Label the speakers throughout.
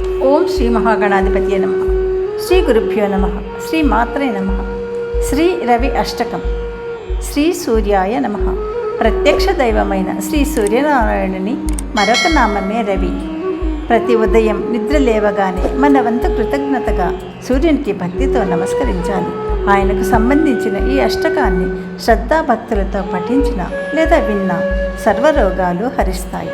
Speaker 1: ఓం శ్రీ మహాగణాధిపతి నమ. శ్రీ గురుభ్యో నమ. శ్రీ మాత్రే నమ. శ్రీ రవి అష్టకం. శ్రీ సూర్యాయ నమ. ప్రత్యక్ష దైవమైన శ్రీ సూర్యనారాయణుని మరొక నామమే రవి. ప్రతి ఉదయం నిద్ర లేవగానే మన వంతు కృతజ్ఞతగా సూర్యునికి భక్తితో నమస్కరించాలి. ఆయనకు సంబంధించిన ఈ అష్టకాన్ని శ్రద్ధాభక్తులతో పఠించిన లేదా విన్న సర్వరోగాలు హరిస్తాయి.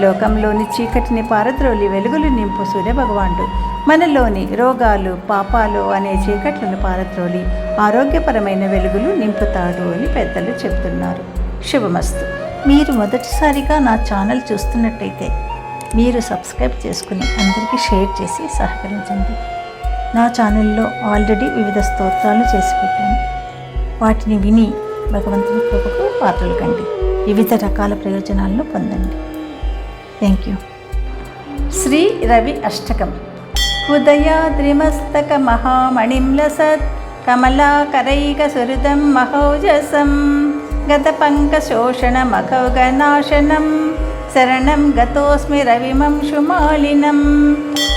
Speaker 1: లోకంలోని చీకటిని పారద్రోలి వెలుగులు నింపు సూర్యభగవానుడు. మనలోని రోగాలు పాపాలు అనే చీకట్లను పారద్రోలి ఆరోగ్యపరమైన వెలుగులు నింపుతాడు అని పెద్దలు చెప్తున్నారు. శుభమస్తు. మీరు మొదటిసారిగా నా ఛానల్ చూస్తున్నట్టయితే మీరు సబ్స్క్రైబ్ చేసుకుని అందరికీ షేర్ చేసి సహకరించండి. నా ఛానల్లో ఆల్రెడీ వివిధ స్తోత్రాలు చేసి పెట్టాను. వాటిని విని భగవంతుని కృపకు పాత్రలు కండి. వివిధ రకాల ప్రయోజనాలను పొందండి. தேங்க்யூ ஸ்ரீ ரவி அஷ்டகம் उदयाद्रिमस्तकमहामणिं लसत् कमलाकरैकसुहृदं महौजसं गतपङ्कशोषणमघौघनाशनं शरणं गतोऽस्मि रविमं शुमालिनं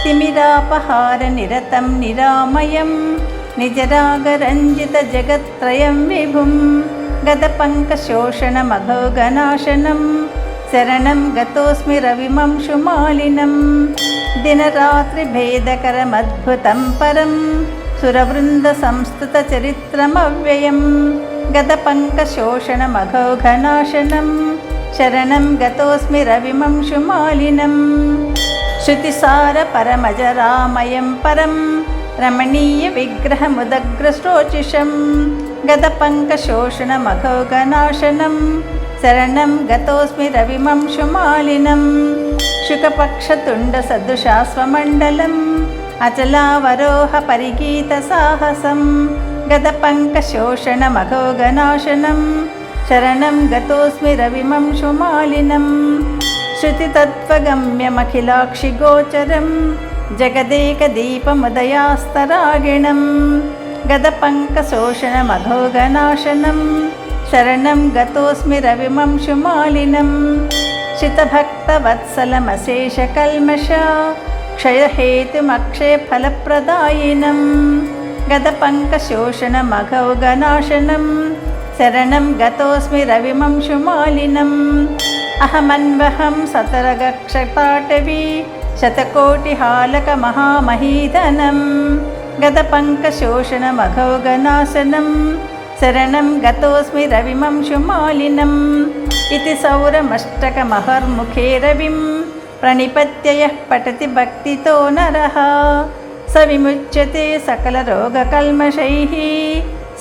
Speaker 1: तिमिरापहारनिरतं निरामयं निजरागरञ्जितजगत्त्रयं विभुं गतपङ्कशोषणमघौघनाशनम् शरणं गतोऽस्मि रविमंशुमालिनं दिनरात्रिभेदकरमद्भुतं परं। सुरवृन्दसंस्कृतचरित्रमव्ययं गतपङ्कशोषणमघोघनाशनं। शरणं गतोऽस्मि रविमंशुमालिनं श्रुतिसारपरमजरामयं परं। रमणीयविग्रहमुदग्रश्रोचिषं गतपङ्कशोषणमघोघनाशनं। शरणं गतोऽस्मि रविमं शुमालिनं शुकपक्षतुण्डसदृशाश्वमण्डलम् अचलावरोहपरिगीतसाहसं गदपङ्कशोषणमघोगनाशनं शरणं गतोऽस्मि रविमं शुमालिनं श्रुतितत्त्वगम्यमखिलाक्षिगोचरं जगदेकदीपमुदयास्तरागिणं गदपङ्कशोषणमघोगनाशनम् शरणं गतोऽस्मि रविमंशुमालिनं शितभक्तवत्सलमशेषकल्मषा क्षयहेतुमक्षयफलप्रदायिनं। गतपङ्कशोषणमघौगनाशनं शरणं गतोऽस्मि रविमंशुमालिनम् अहमन्वहं सतरगक्षपाटवी शतकोटिहालकमहामहीधनं। गदपङ्कशोषणमघो गनाशनम् శరణం గతోస్మి రవిమంశుమాలినం ఇది సౌరమష్టకమహర్ముఖే రవిం ప్రణిపత్యయః పఠతి భక్తితో నర స విముచ్యతే సకలరోగకల్మషైः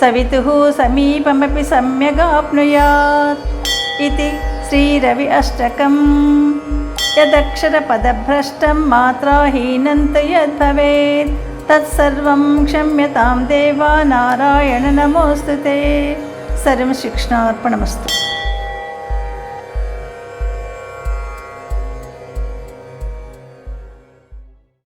Speaker 1: సవితు సమీపమపి సమ్యగాప్నుయాత్ ఇది శ్రీరవి అష్టకం యదక్షరపదభ్రష్టం మాత్రాహీనం యద్భవేత్ తత్సర్వం క్షమ్యతాం దేవా నారాయణ నమోస్తు సర్వం శిక్షణార్పణమస్తు